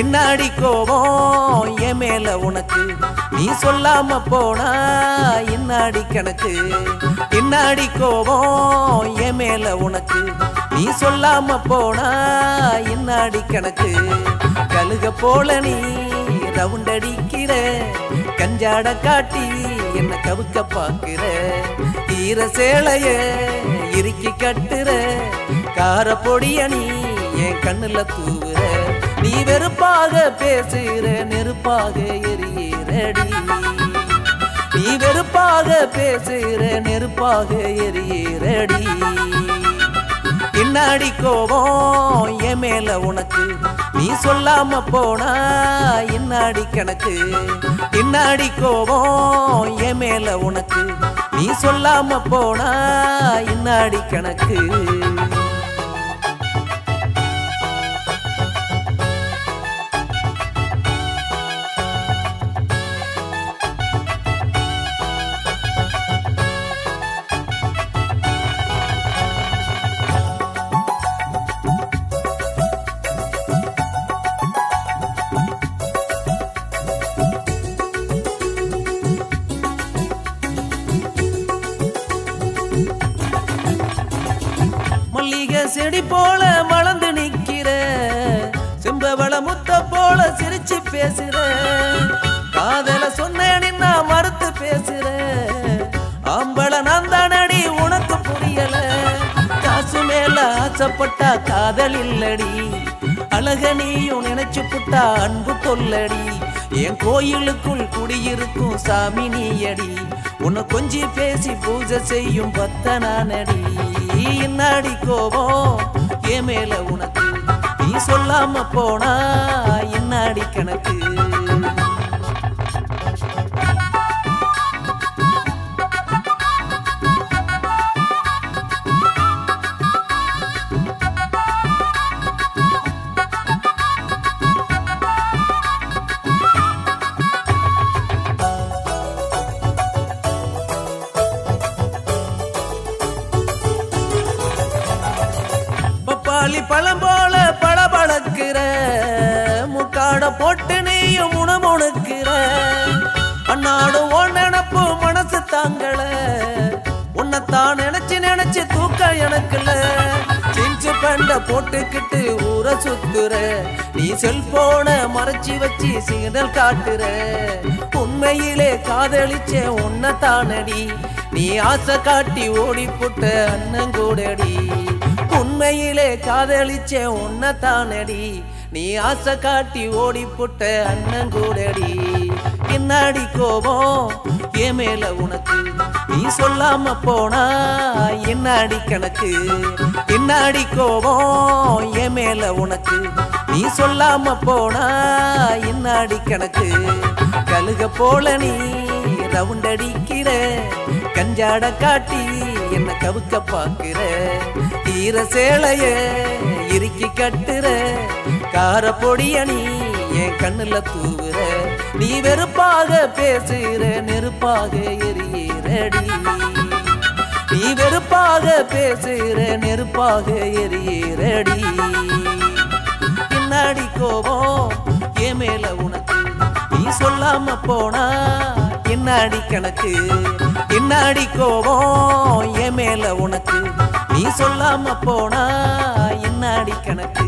என்னாடி கோபம் என் மேல உனக்கு. நீ சொல்லாம போனா இன்னாடி கணக்கு? என்னாடி கோபம் என் மேல உனக்கு. நீ சொல்லாம போனா இன்னாடி கணக்கு? கழுக போல நீ ரவுண்டடிக்கிற கஞ்சாட காட்டி என்ன கவுக்க பாக்குற ஈர சேலைய இறுக்கி கட்டுற. கார பொடிய நீ என் கண்ணுல தூவுற. நீ வெறுப்பாக பேசுகிற நெருப்பாக எரியறடி. நீ வெறுப்பாக பேசுகிற நெருப்பாக எரியறடி. இன்னாடி கோபம் என் மேல உனக்கு. நீ சொல்லாம போனா இன்னாடி கணக்கு. இன்னாடி கோபம் என் மேல உனக்கு. நீ சொல்லாம போனா இன்னாடி கணக்கு. செடி போல வளர்ந்து நிக்கிற செம்பவள முத்த போல சிரிச்சு பேசுற. காதல சொன்னேன்னு நான் மறுத்து பேசுற. ஆம்பள நான் தானடி உனக்கு புரியல. காசு மேல ஆசைப்பட்டா காதல் இல்லடி. அழக நீயும் நினைச்சு புட்டா அன்பு கொல்லடி என் கோயிலுக்குள் குடியிருக்கும் சாமி நீயடி. உன்னை கொஞ்சி பேசி பூஜை செய்யும் பக்தனானடி. இன்னாடி கோபம்? என் மேல உனக்கு நீ சொல்லாம போனா இன்னாடி கணக்கு? பப்பாளி பழம் போல பளபளக்கிற. முக்காட போட்டு நீயும் உணமுணுக்கிற. அண்ணாடு ஓ நினப்பு மனசு தாங்கள உன்னைத்தான் நினைச்சு நினைச்சு தூக்க எனக்குல. செஞ்சு பண்ட போட்டுக்கிட்டு ஊரை சுத்துற. நீ செல்போன மறைச்சி வச்சு சிக்னல் காட்டுற. உண்மையிலே காதலிச்ச உன்னை தானடி நீ ஆசை காட்டி ஓடி புட்ட அண்ணங்கூடடி உண்மையிலே காதலிச்ச உன்னத்தானடி. நீ ஆசை காட்டி ஓடி போட்ட அண்ணன் கூடடி. பின்னாடி கோபம் ஏ மேல உனக்கு. நீ சொல்லாம போனா என்னாடி கணக்கு? பின்னாடி கோபம் ஏ மேல உனக்கு. நீ சொல்லாம போனா என்னாடி கணக்கு? கழுக போல நீ ரவுண்டடிக்கிற கஞ்சாட காட்டி என்ன கவுக்க பாக்குற ஈர சேலைய இறுக்கி கட்டுற. கார பொடிய நீ என் கண்ணுல தூவுற. நீ வெறுப்பாக பேசுற நெருப்பாக எரியறடி. நீ வெறுப்பாக பேசுற நெருப்பாக எரியறடி. பின்னாடி கோபம் என் மேல உனக்கு. நீ சொல்லாம போனா பின்னாடி கணக்கு என்னாடி கோபம் என் மேல உனக்கு. நீ சொல்லாம போனா என்னாடி கணக்கு?